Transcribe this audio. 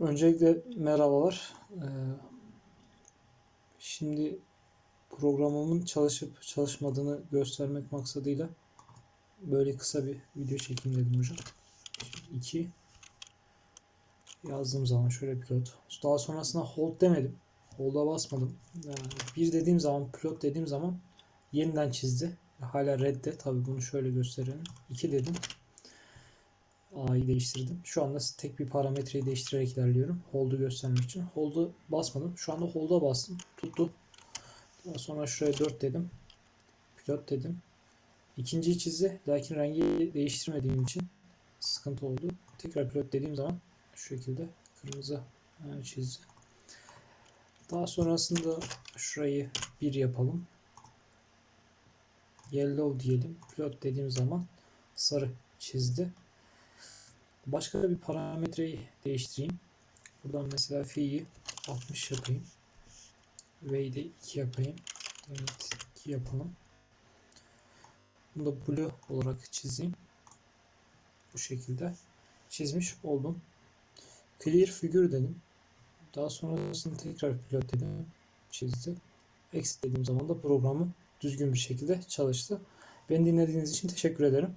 Öncelikle merhabalar. Ee, Şimdi programımın çalışıp çalışmadığını göstermek maksadıyla böyle kısa bir video çekeyim dedim hocam. 2 yazdığım zaman şöyle pilot. Daha sonrasında hold demedim. Hold'a basmadım. Yani bir dediğim zaman pilot dediğim zaman yeniden çizdi. Hala redde. Tabi bunu şöyle gösterelim. 2 dedim. A'yı değiştirdim. Şu anda tek bir parametreyi değiştirerek ilerliyorum. Hold'u göstermek için. Hold'u basmadım. Şu anda Hold'a bastım. Tuttu. Daha sonra şuraya 4 dedim. Pilot dedim. İkinciyi çizdi. Lakin rengi değiştirmediğim için sıkıntı oldu. Tekrar pilot dediğim zaman şu şekilde kırmızı e, çizdi. Daha sonrasında şurayı 1 yapalım. Yellow diyelim. Pilot dediğim zaman sarı çizdi. Başka bir parametreyi değiştireyim. Buradan mesela fi'yi 60 yapayım. V'yi de 2 yapayım. Evet 2 yapalım. Bunu da blue olarak çizeyim. Bu şekilde çizmiş oldum. Clear figure dedim. Daha sonrasında tekrar pilot dedim. Çizdi. Exit dediğim zaman da programı düzgün bir şekilde çalıştı. Beni dinlediğiniz için teşekkür ederim.